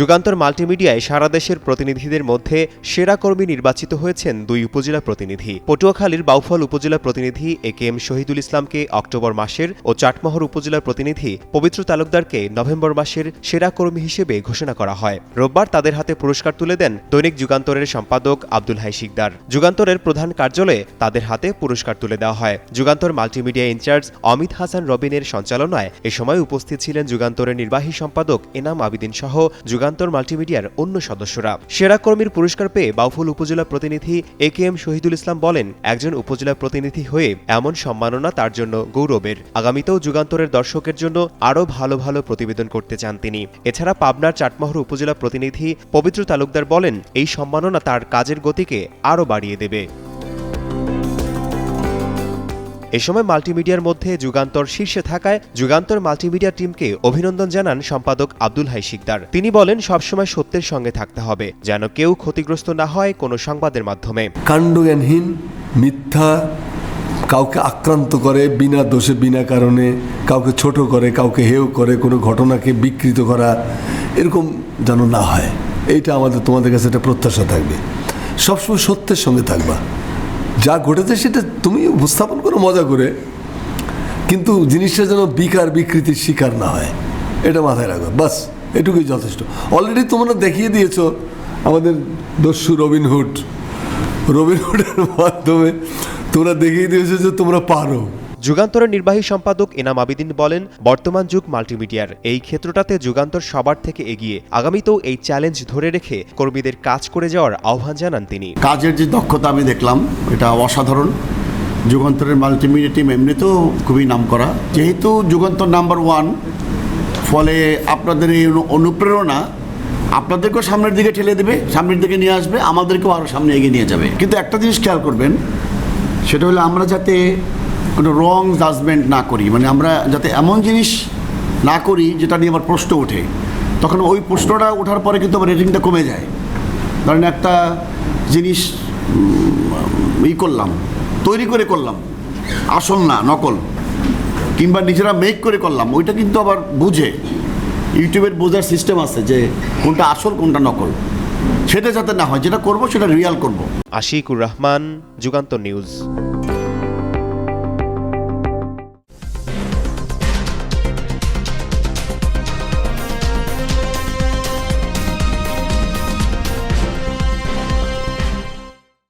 যুগান্তর মাল্টিমিডিয়ায় সারা দেশের প্রতিনিধিদের মধ্যে সেরা কর্মী নির্বাচিত হয়েছেন দুই উপজেলা প্রতিনিধি। পটুয়াখালীর বাউফল উপজেলা প্রতিনিধি এ কে এম শহীদুল ইসলামকে অক্টোবর মাসের ও চাটমহর উপজেলার প্রতিনিধি পবিত্র তালুকদারকে নভেম্বর মাসের সেরা কর্মী হিসেবে ঘোষণা করা হয়। রোববার তাদের হাতে পুরস্কার তুলে দেন দৈনিক যুগান্তরের সম্পাদক আব্দুল হাই শিকদার। যুগান্তরের প্রধান কার্যালয়ে তাদের হাতে পুরস্কার তুলে দেওয়া হয়। যুগান্তর মাল্টিমিডিয়া ইনচার্জ অমিত হাসান রবিনের সঞ্চালনায় এ সময় উপস্থিত ছিলেন যুগান্তরের নির্বাহী সম্পাদক এনাম আবিদিন সহ যুগান্তর মাল্টিমিডিয়ার অন্য সদস্যরা। সেরা কর্মীর পুরস্কার পেয়ে বাউফল উপজেলা প্রতিনিধি এ কে এম শহীদুল ইসলাম বলেন, একজন উপজেলা প্রতিনিধি হয়ে এমন সম্মাননা তার জন্য গৌরবের। আগামীতেও যুগান্তরের দর্শকের জন্য আরও ভালো ভালো প্রতিবেদন করতে চান তিনি। এছাড়া পাবনার চাটমোহর উপজেলা প্রতিনিধি পবিত্র তালুকদার বলেন, এই সম্মাননা তার কাজের গতিকে আরও বাড়িয়ে দেবে। এ সময় মাল্টিমিডিয়ার মধ্যে যুগান্তর শীর্ষে থাকায় যুগান্তর মাল্টিমিডিয়া টিমকে অভিনন্দন জানান সম্পাদক আব্দুল হাই শিকদার। তিনি বলেন, সবসময় সত্যের সঙ্গে থাকতে হবে, যেন কেউ ক্ষতিগ্রস্ত না হয় কোনো সংবাদের মাধ্যমে। কাণ্ডজ্ঞানহীন, মিথ্যা, কাউকে আক্রান্ত করে বিনা দোষে, বিনা কারণে, কাউকে ছোট করে, কাউকে হেও করে, কোনো ঘটনাকে বিকৃত করা, এরকম যেন না হয়। এইটা আমাদের, তোমাদের কাছে একটা প্রত্যাশা থাকবে। সবসময় সত্যের সঙ্গে থাকবা। যা ঘটেছে সেটা তুমি উপস্থাপন করো, মজা করে। কিন্তু জিনিসটা যেন বিকার বিকৃতির শিকার না হয়, এটা মাথায় রাখবে বাস, এটুকুই যথেষ্ট। অলরেডি তোমরা দেখিয়ে দিয়েছ আমাদের দস্যু রবিনহুড রবিনহুডের মাধ্যমে তোমরা দেখিয়ে দিয়েছ যে তোমরা পারো। যুগান্তরের নির্বাহী সম্পাদক এনাম আবিদিন বলেন, বর্তমান যুগ মাল্টিমিডিয়ার। এই ক্ষেত্রটাতে যুগান্তর সবার থেকে এগিয়ে আগামীতেও এই চ্যালেঞ্জ ধরে রেখে কর্মীদের কাজ করে যাওয়ার আহ্বান জানান তিনি। কাজের যে দক্ষতা আমি দেখলাম, এটা অসাধারণ। যুগান্তরের মাল্টিমিডিয়া টিম এমনিতেও খুবই নাম করা যেহেতু যুগান্তর নাম্বার ওয়ান ফলে আপনাদের এই অনুপ্রেরণা আপনাদেরকেও সামনের দিকে ঠেলে দেবে, সামনের দিকে নিয়ে আসবে, আমাদেরকেও আরও সামনে এগিয়ে নিয়ে যাবে। কিন্তু একটা জিনিস খেয়াল করবেন, সেটা হলো আমরা যাতে কোনো রং জাজমেন্ট না করি। মানে আমরা যাতে এমন জিনিস না করি যেটা নিয়ে আবার প্রশ্ন ওঠে। তখন ওই প্রশ্নটা ওঠার পরে কিন্তু আমার রেটিংটা কমে যায়। ধরেন একটা জিনিস ই করলাম, তৈরি করে করলাম, আসল না, নকল, কিংবা নিজেরা মেক করে করলাম, ওইটা কিন্তু আবার বুঝে। ইউটিউবের বোঝার সিস্টেম আছে যে কোনটা আসল, কোনটা নকল। সেটা যাতে না হয়, যেটা করব সেটা রিয়াল করব। আশিকুর রহমান যুগান্ত নিউজ।